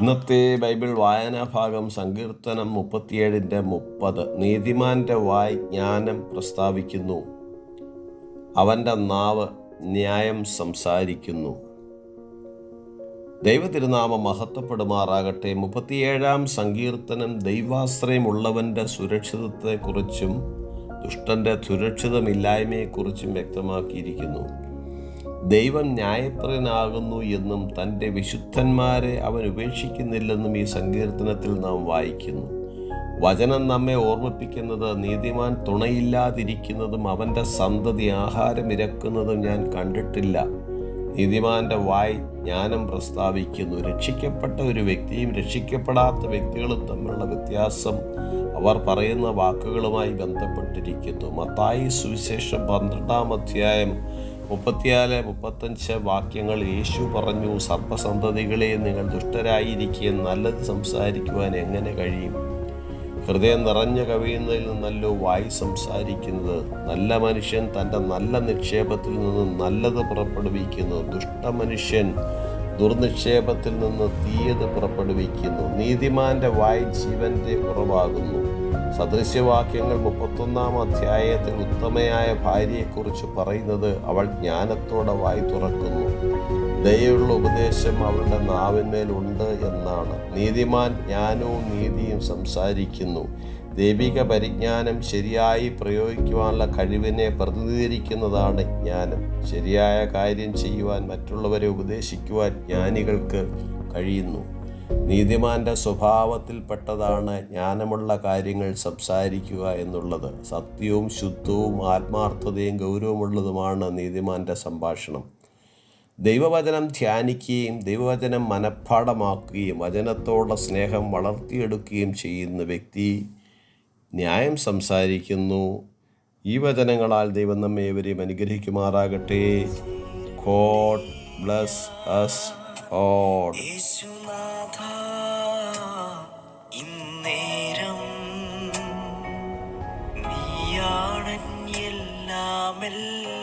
ഇന്നത്തെ ബൈബിൾ വായനാ ഭാഗം സങ്കീർത്തനം മുപ്പത്തിയേഴിന്റെ മുപ്പത്. നീതിമാന്റെ വായ് ജ്ഞാനം പ്രസ്താവിക്കുന്നു. അവന്റെ നാവ് ന്യായം സംസാരിക്കുന്നു. ദൈവതിരുനാമം മഹത്വപ്പെടുമാറാകട്ടെ. മുപ്പത്തിയേഴാം സങ്കീർത്തനം ദൈവാശ്രയമുള്ളവന്റെ സുരക്ഷിതത്തെക്കുറിച്ചും ദുഷ്ടന്റെ സുരക്ഷിതമില്ലായ്മയെക്കുറിച്ചും വ്യക്തമാക്കിയിരിക്കുന്നു. ദൈവം ന്യായപ്രനാകുന്നു എന്നും തന്റെ വിശുദ്ധന്മാരെ അവൻ ഉപേക്ഷിക്കുന്നില്ലെന്നും ഈ സങ്കീർത്തനത്തിൽ നാം വായിക്കുന്നു. വചനം നമ്മെ ഓർമ്മിപ്പിക്കുന്നത് നീതിമാൻ തുണയില്ലാതിരിക്കുന്നതും അവന്റെ സന്തതി ആഹാരം ഇരക്കുന്നതും ഞാൻ കണ്ടിട്ടില്ല. നീതിമാന്റെ വായ് ജ്ഞാനം പ്രസ്താവിക്കുന്നു. രക്ഷിക്കപ്പെട്ട ഒരു വ്യക്തിയും രക്ഷിക്കപ്പെടാത്ത വ്യക്തികളും തമ്മിലുള്ള വ്യത്യാസം അവർ പറയുന്ന വാക്കുകളുമായി ബന്ധപ്പെട്ടിരിക്കുന്നു. മത്തായി സുവിശേഷം പന്ത്രണ്ടാം അധ്യായം മുപ്പത്തിനാല് മുപ്പത്തഞ്ച് വാക്യങ്ങൾ യേശു പറഞ്ഞു സർപ്പസന്തതികളെ നിങ്ങൾ ദുഷ്ടരായിരിക്കുകയും നല്ലത് സംസാരിക്കുവാൻ എങ്ങനെ കഴിയും? ഹൃദയം നിറഞ്ഞ കവിയുന്നതിൽ നിന്നല്ലോ വായി സംസാരിക്കുന്നത്. നല്ല മനുഷ്യൻ തന്റെ നല്ല നിക്ഷേപത്തിൽ നിന്ന് നല്ലത് പുറപ്പെടുവിക്കുന്നു. ദുഷ്ടമനുഷ്യൻ ദുർനിക്ഷേപത്തിൽ നിന്ന് തീയത് പുറപ്പെടുവിക്കുന്നു. നീതിമാന്റെ വായ് ജീവന്റെ ഉറവാകുന്നു. സദൃശ്യവാക്യങ്ങൾ മുപ്പത്തൊന്നാം അധ്യായത്തിൽ ഉത്തമയായ ഭാര്യയെക്കുറിച്ച് പറയുന്നത് അവൾ ജ്ഞാനത്തോടെ വായി തുറക്കുന്നു. ദയുള്ള ഉപദേശം അവളുടെ നാവിന്മേലുണ്ട് എന്നാണ്. നീതിമാൻ ജ്ഞാനവും നീതിയും സംസാരിക്കുന്നു. ദൈവിക പരിജ്ഞാനം ശരിയായി പ്രയോഗിക്കുവാനുള്ള കഴിവിനെ പ്രതിനിധീകരിക്കുന്നതാണ് ജ്ഞാനം. ശരിയായ കാര്യം ചെയ്യുവാൻ മറ്റുള്ളവരെ ഉപദേശിക്കുവാൻ ജ്ഞാനികൾക്ക് കഴിയുന്നു. നീതിമാന്റെ സ്വഭാവത്തിൽപ്പെട്ടതാണ് ജ്ഞാനമുള്ള കാര്യങ്ങൾ സംസാരിക്കുക എന്നുള്ളത്. സത്യവും ശുദ്ധവും ആത്മാർത്ഥതയും ഗൗരവമുള്ളതുമാണ് നീതിമാന്റെ സംഭാഷണം. ദൈവവചനം ധ്യാനിക്കുകയും ദൈവവചനം മനഃപ്പാടമാക്കുകയും വചനത്തോടുള്ള സ്നേഹം വളർത്തിയെടുക്കുകയും ചെയ്യുന്ന വ്യക്തി ന്യായം സംസാരിക്കുന്നു. ഈ വചനങ്ങളാൽ ദൈവം നമ്മെ ഇവരെയും അനുഗ്രഹിക്കുമാറാകട്ടെ. ഗോഡ് ബ്ലസ് അസ് ഓൾ ഇന്നേരം നീയാണെല്ലാമെല്ലാം